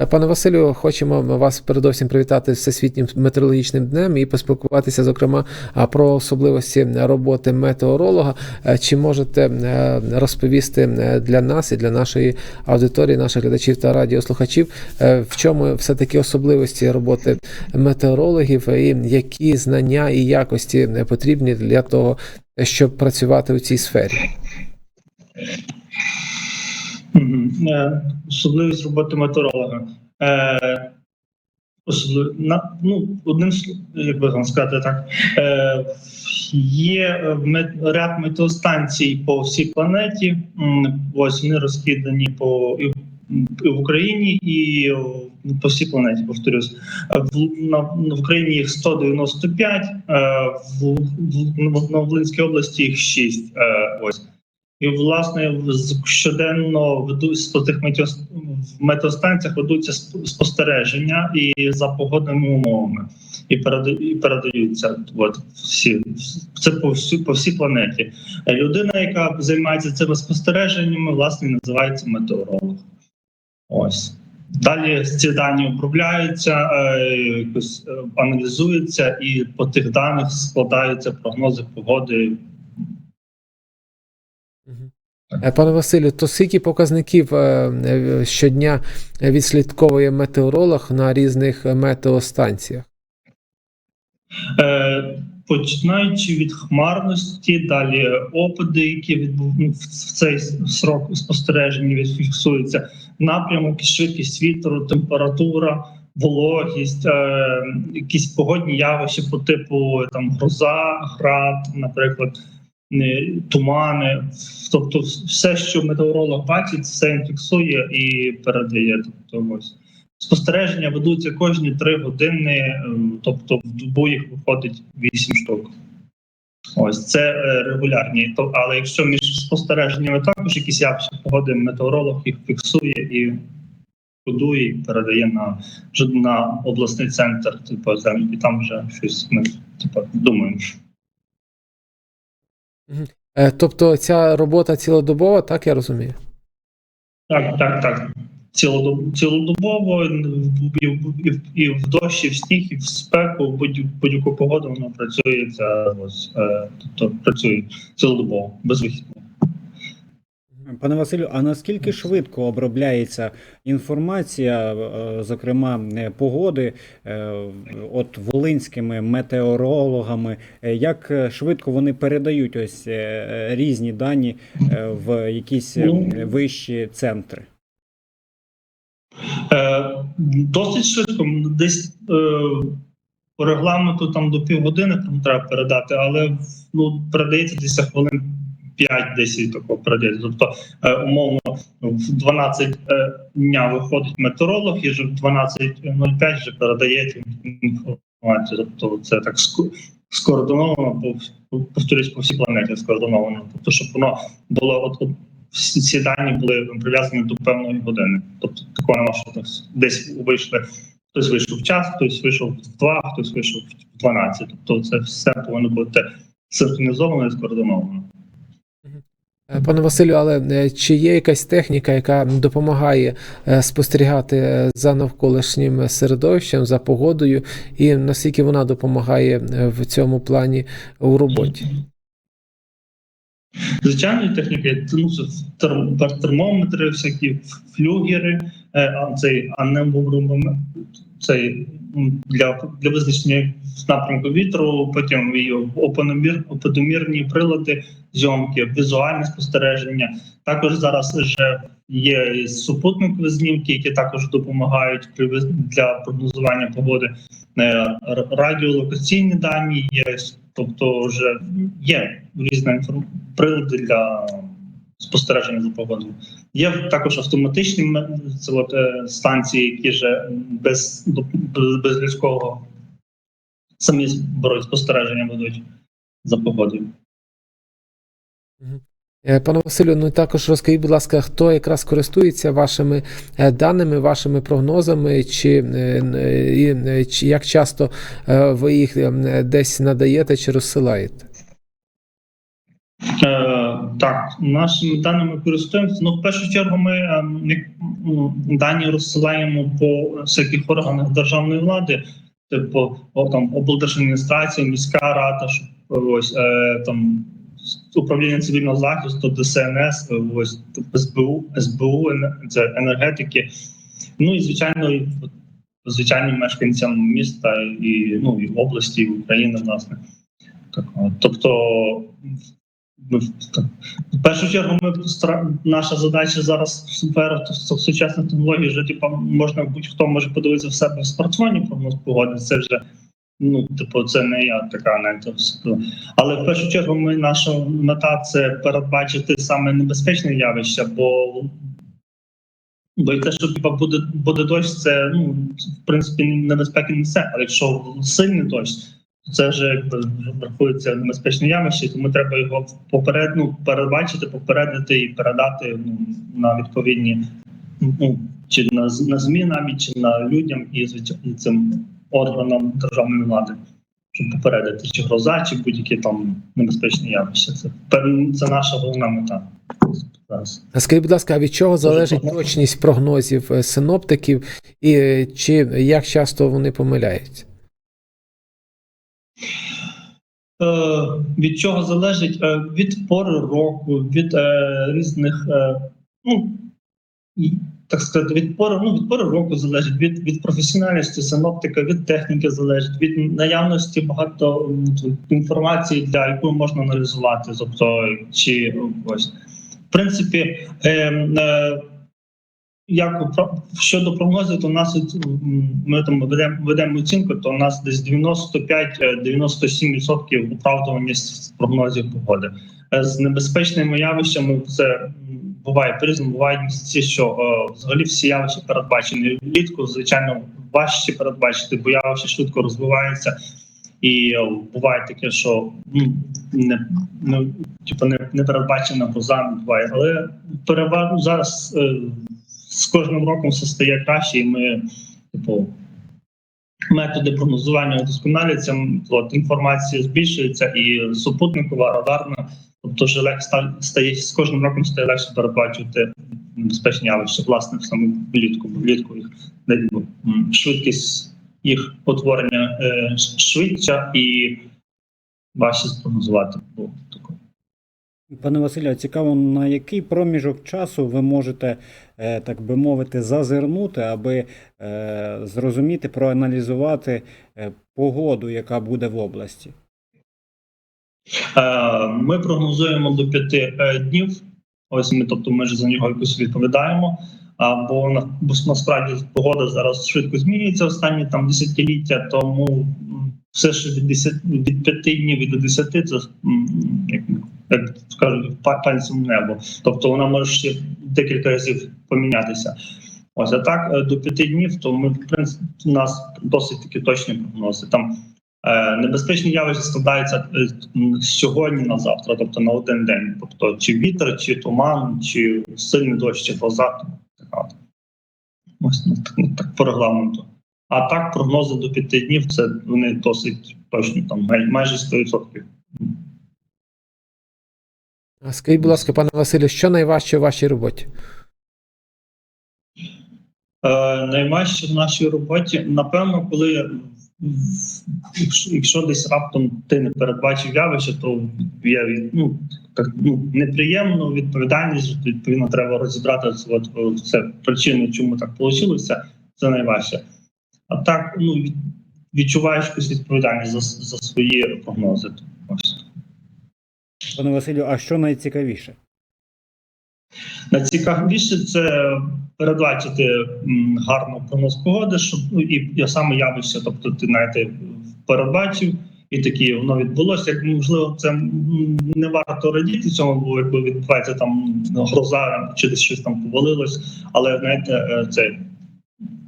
Е, Пане Василю, хочемо вас передовсім привітати з Всесвітнім метеорологічним днем і поспілкуватися, зокрема, про особливості роботи метеоролога. Е, Чи можете е, розповісти для нас і для нашої аудиторії, наших глядачів та радіослухачів, в чому все-таки особливості роботи метеорологів і які знання і якості потрібні для того, щоб працювати у цій сфері? Е, Особливість роботи метеоролога. Е, особли- на, ну, одним як би вам сказати так, е, є е, мет- ряд метеостанцій по всій планеті. Ось вони розкидані по і і в Україні і по всій планеті, повторюсь. Е, В, на, в Україні їх 195, е, в, в, в Волинській області їх 6. Е, ось. І власне щоденно ведуть по тих метеос- метеостанціях ведуться сп- спостереження і за погодними умовами, і переда- і передаються. От всі це по всю по всій планеті. Людина, яка займається цими спостереженнями, власне називається метеоролог. Ось. Далі ці дані обробляються, е, якось е, аналізуються, і по тих даних складаються прогнози погоди Пане Василю, то скільки показників е, е, щодня відслідковує метеоролог на різних метеостанціях? Е, Починаючи від хмарності, далі опади, які відбув ну, в цей срок спостереження відфіксуються, напрямок, швидкість вітру, температура, вологість, е, якісь погодні явища по типу там гроза, град, наприклад, е, тумани. Тобто, все, що метеоролог бачить, все фіксує і передає. Тобто, ось. Спостереження ведуться кожні три години, ем, тобто в добу їх виходить 8 штук. Ось це е, регулярні. Але якщо між спостереженнями також якісь явища погоди, метеоролог їх фіксує і кодує, і передає на, на обласний центр, типу, землі, і там вже щось ми типу, думаємо. Е, Тобто ця робота цілодобова, так я розумію? Так, так, так. Цілодобово і, в- дощ, і в сніг, і в спеку, в будь- будь-яку погоду воно працює. ця, ось, е, тобто працює цілодобово, без вихідного. Пане Василю, а наскільки швидко обробляється інформація, е, зокрема е, погоди, е, от волинськими метеорологами? Як швидко вони передають ось різні дані в якісь Ну. вищі центри? Досить швидко, десь по регламенту там до півгодини там треба передати, але ну, передається десь хвилин 5-10 такого передається. Тобто, е, умовно, в 12 е, дня виходить метеоролог, і вже в 12.05 вже передає інформацію. Тобто це так ско- скоординовано, по- повторюсь, по всій планеті скоординовано. Тобто, щоб воно було от, всі дані були прив'язані до певної години. Тобто такого нема, що десь вийшли. Хтось вийшов в час, хтось вийшов в два, хтось вийшов в 12. Тобто це все повинно бути синхронізовано і скоординовано. Е, Пане Василю, але е, чи є якась техніка, яка допомагає е, спостерігати за навколишнім середовищем, за погодою, і наскільки вона допомагає в цьому плані у роботі? Звичайної техніки, ну, це терм- термометри, всякі флюгери, е, а цей анемоброметр, цей для, для визначення напрямку вітру, потім і опономір, оподомірні прилади, зйомки, візуальне спостереження. Також зараз вже є і супутникові знімки, які також допомагають при для прогнозування погоди. Е, Радіолокаційні дані є, тобто вже є різна прилади для спостереження за погодою. Є також автоматичні е, станції, які вже без, без людського самі беруть спостереження ведуть за погодою. Е, Пане Василю, ну також розкажіть, будь ласка, хто якраз користується вашими е, даними, вашими прогнозами, чи, е, чи як часто ви їх десь надаєте чи розсилаєте? Е, Так, нашими даними користуємося. Ну, в першу чергу, ми е, дані розсилаємо по всяких органах державної влади, типу о, там облдержадміністрація, міська рада, ось е, там управління цивільного захисту, ДСНС, ось СБУ, СБУ, це енергетики. Ну і звичайно, звичайним мешканцям міста і ну і області, і України, власне. Тобто, в першу чергу, ми наша задача зараз в сучасних технологій, вже типу, можна будь-хто може подивитися в себе в смартфоні прогноз погоди. Це вже ну, типу, це не я така навіть. Але в першу чергу, ми наша мета це передбачити саме небезпечне явище, бо Бо те, що типа буде буде дощ, це ну в принципі небезпеки не все. Але якщо сильний дощ, то це вже якби рахується небезпечне явище, тому треба його поперед, ну, передбачити, попередити і передати ну, на відповідні ну чи на на ЗМІ навіть чи на людям і звичайно цим органам державної влади, щоб попередити чи гроза, чи будь-які там небезпечні явища. Це це наша головна мета зараз. А Скажіть, будь ласка, а від чого залежить точність прогнозів е, синоптиків, і чи як часто вони помиляються? Е, від чого залежить Е, від пори року, від різних, ну так сказати, від пори, ну, від пори року залежить, від, від професіональності синоптика, від техніки залежить, від наявності багато інформації, для якої можна аналізувати. Тобто, чи ось в принципі, е, е, як щодо прогнозів, то у нас ми там ведемо ведемо оцінку, то у нас десь 95-97% оправдуваність прогнозів погоди. Е, З небезпечними явищами це буває по-різному. Бувають місяці, що е, взагалі всі явища передбачені. Влітку, звичайно, важче передбачити, бо явище швидко розвивається. І е, буває таке, що ну, не, не, типу, не, не передбачена гроза буває. Але переважно зараз е, з кожним роком все стає краще, і ми, типу, методи прогнозування удосконалюються, інформація збільшується, і супутникова, радарна, тобто вже легше стає з кожним роком стає легше передбачувати небезпечні явища, власне, саме влітку, бо влітку їх швидкість їх утворення е, швидша і важче спрогнозувати. Бо таке. Пане Василю, цікаво, на який проміжок часу ви можете, е, так би мовити, зазирнути, аби е, зрозуміти, проаналізувати погоду, яка буде в області? Е, Ми прогнозуємо до п'яти е, днів. Ось ми, тобто, ми ж за нього якось відповідаємо. А бо на бо насправді погода зараз швидко змінюється останні там десятиліття, тому все, що від 10, від 5 днів до 10, це як, як кажуть, пальцем небо. Тобто вона може ще декілька разів помінятися. Ось а так е, до 5 днів, то ми в принципі у нас досить такі точні прогнози. Там Небезпечні явища складаються е, сьогодні на завтра, тобто на один день. Тобто, чи вітер, чи туман, чи сильний дощ, чи гроза. Ось ну, так, ну, так по регламенту. А так, прогнози до п'яти днів це вони досить точні, там май- майже 100%. Скажіть, будь ласка, пане Василю, що найважче в вашій роботі? Е, найважче в нашій роботі, напевно, коли в- якщо, десь раптом ти не передбачив явище, то є ну, так, ну, неприємно, відповідальність, відповідно, треба розібрати от, це причини, чому так вийшло, це найважче. А так, ну, відчуваєш якусь відповідальність за, за свої прогнози. Пане Василю, а що найцікавіше? Найцікавіше це передбачити м, гарно прогноз погоди, щоб ну і я саме явище, тобто ти знаєте, передбачив, і такі воно відбулося. Як можливо, це не варто радіти цьому, бо якби відбувається там гроза чи десь щось там повалилось, але знаєте, е, це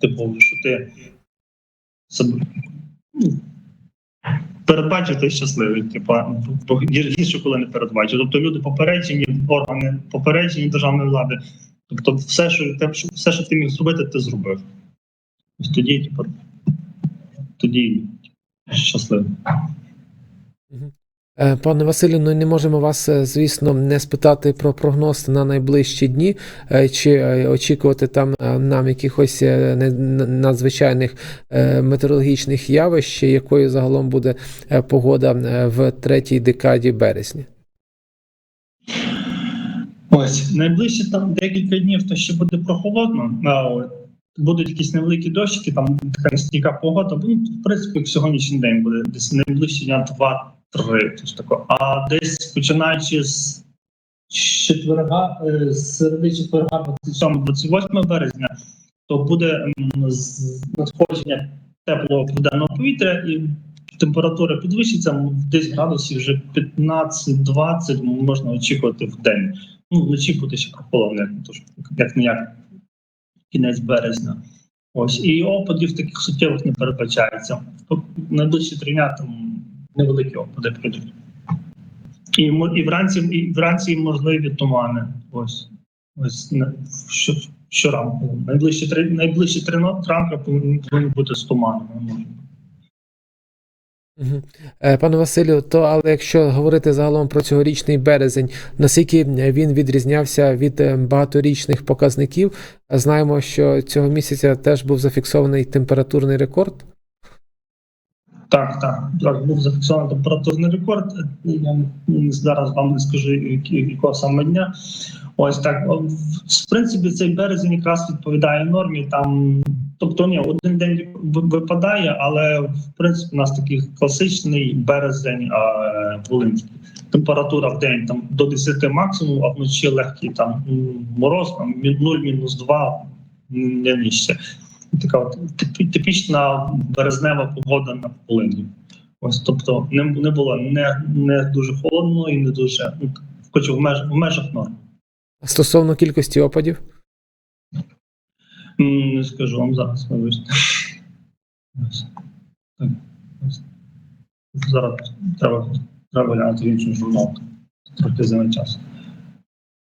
типу, що ти себе передбачив, ти щасливий. Типу, гірше, коли не передбачив. Тобто люди попереджені, органи попереджені державної влади. Тобто, все, що те, все, що ти міг зробити, ти зробив. Тоді, типу, тоді щасливий. Е, Пане Василю, ну не можемо вас, е, звісно, не спитати про прогноз на найближчі дні, Е, чи очікувати там нам якихось надзвичайних метеорологічних явищ, якою загалом буде погода в третій декаді березня. Ось найближчі там декілька днів, то ще буде прохолодно. Будуть якісь невеликі дощики, там така стійка погода. Ну, в принципі, сьогоднішній день буде десь найближчі дня два-три. тож тако. А десь починаючи з четверга, е, середи четверга, 27-28 березня, то буде надходження теплого південного повітря і температура підвищиться десь градусів вже 15-20 можна очікувати в день. Ну, вночі буде ще прохолодно, тож як не кінець березня. Ось і опадів таких суттєвих не передбачається. Найближчі три дня там невеликі опади прийдуть. І, і вранці, і вранці можливі тумани. Ось. Ось що, щоранку. Найближчі три найближчі три ранки повинні бути з туманом. Мгм. Е, Пане Василю, то але якщо говорити загалом про цьогорічний березень, наскільки він відрізнявся від е, багаторічних показників? Знаємо, що цього місяця теж був зафіксований температурний рекорд. Так, так, так, був зафіксований температурний рекорд. Я зараз вам не скажу, якого саме дня. Ось так. В принципі, цей березень якраз відповідає нормі. Там, тобто, ні, один день випадає, але в принципі у нас такий класичний березень волинський. Температура в день там до 10 максимум, а вночі легкий там мороз, там 0, мінус 2, не нижче. Така от типічна березнева погода на Волині. Ось, тобто, не, не було не, не дуже холодно і не дуже, ну, хоч в межах, в межах норм. Стосовно кількості опадів, Не скажу вам зараз, вибачте. Зараз треба, треба глянути в інший журнал. Трохи займе час.